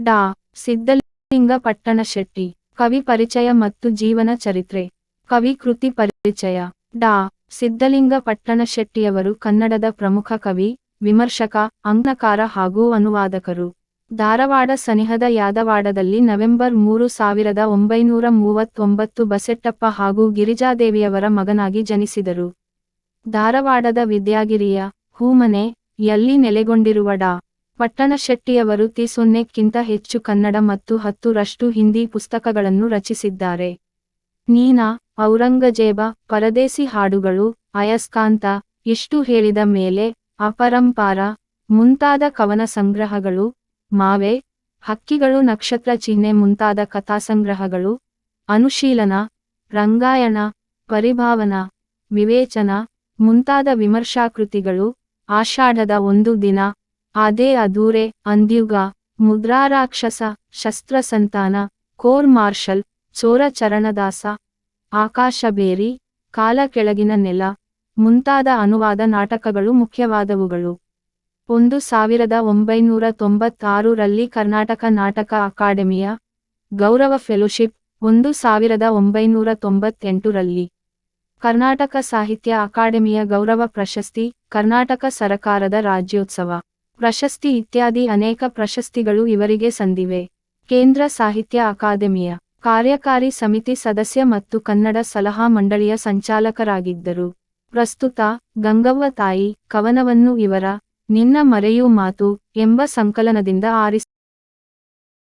ಡಾ. ಸಿದ್ದಲಿಂಗ ಪಟ್ಟಣಶೆಟ್ಟಿ ಕವಿ ಪರಿಚಯ ಮತ್ತು ಜೀವನ ಚರಿತ್ರೆ, ಕವಿ ಕೃತಿ ಪರಿಚಯ. ಡಾ. ಸಿದ್ದಲಿಂಗ ಪಟ್ಟಣಶೆಟ್ಟಿಯವರು ಕನ್ನಡದ ಪ್ರಮುಖ ಕವಿ, ವಿಮರ್ಶಕ, ಅಂಗ್ನಕಾರ ಹಾಗೂ ಅನುವಾದಕರು. ಧಾರವಾಡ ಸನಿಹದ ಯಾದವಾಡದಲ್ಲಿ ನವೆಂಬರ್ ಮೂರು ಸಾವಿರದ ಒಂಬೈನೂರ ಮೂವತ್ತೊಂಬತ್ತು ಬಸೆಟ್ಟಪ್ಪ ಹಾಗೂ ಗಿರಿಜಾದೇವಿಯವರ ಮಗನಾಗಿ ಜನಿಸಿದರು. ಧಾರವಾಡದ ವಿದ್ಯಾಗಿರಿಯ ಹೂಮನೆ, ಯಲ್ಲಿ ನೆಲೆಗೊಂಡಿರುವ ಡಾ. ಪಟ್ಟಣಶೆಟ್ಟಿಯವರು ತಿ ಸೊನ್ನೆಕ್ಕಿಂತ ಹೆಚ್ಚು ಕನ್ನಡ ಮತ್ತು ಹತ್ತು ರಷ್ಟು ಹಿಂದಿ ಪುಸ್ತಕಗಳನ್ನು ರಚಿಸಿದ್ದಾರೆ. ನೀನಾ, ಔರಂಗಜೇಬ, ಪರದೇಸಿ ಹಾಡುಗಳು, ಅಯಸ್ಕಾಂತ, ಇಷ್ಟು ಹೇಳಿದ ಮೇಲೆ ಅಪರಂಪಾರ, ಮುಂತಾದ ಕವನ ಸಂಗ್ರಹಗಳು, ಮಾವೆ, ಹಕ್ಕಿಗಳು, ನಕ್ಷತ್ರ ಚಿಹ್ನೆ ಮುಂತಾದ ಕಥಾಸಂಗ್ರಹಗಳು ಅನುಶೀಲನ, ರಂಗಾಯಣ, ಪರಿಭಾವನ, ವಿವೇಚನ, ಮುಂತಾದ ವಿಮರ್ಶಾಕೃತಿಗಳು, ಆಷಾಢದ ಒಂದು ದಿನ ಅದೇ ಅದೂರೆ ಅಂದ್ಯುಗ, ಮುದ್ರಾರಾಕ್ಷಸ, ಶಸ್ತ್ರಸಂತಾನ, ಕೋರ್ ಮಾರ್ಷಲ್ ಚೋರ ಚರಣದಾಸ ಆಕಾಶಬೇರಿ ಕಾಲ ಕೆಳಗಿನ ನೆಲ, ಮುಂತಾದ ಅನುವಾದ ನಾಟಕಗಳು ಮುಖ್ಯವಾದವುಗಳು. ಒಂದು ಸಾವಿರದ ಒಂಬೈನೂರ ತೊಂಬತ್ತಾರು ರಲ್ಲಿ ಕರ್ನಾಟಕ ನಾಟಕ ಅಕಾಡೆಮಿಯ ಗೌರವ ಫೆಲೋಶಿಪ್, ಒಂದು ಸಾವಿರದ ಒಂಬೈನೂರ ತೊಂಬತ್ತೆಂಟು ರಲ್ಲಿ ಕರ್ನಾಟಕ ಸಾಹಿತ್ಯ ಅಕಾಡೆಮಿಯ ಗೌರವ ಪ್ರಶಸ್ತಿ, ಕರ್ನಾಟಕ ಸರಕಾರದ ರಾಜ್ಯೋತ್ಸವ. ಪ್ರಶಸ್ತಿ ಇತ್ಯಾದಿ ಅನೇಕ ಪ್ರಶಸ್ತಿಗಳು ಇವರಿಗೆ ಸಂದಿವೆ. ಕೇಂದ್ರ ಸಾಹಿತ್ಯ ಅಕಾಡೆಮಿಯ ಕಾರ್ಯಕಾರಿ ಸಮಿತಿ ಸದಸ್ಯ ಮತ್ತು ಕನ್ನಡ ಸಲಹಾ ಮಂಡಳಿಯ ಸಂಚಾಲಕರಾಗಿದ್ದರು. ಪ್ರಸ್ತುತ ಗಂಗವ್ವ ತಾಯಿ ಕವನವನ್ನು ಇವರ ನಿನ್ನ ಮರೆಯೂ ಮಾತು ಎಂಬ ಸಂಕಲನದಿಂದ ಆರಿಸಿ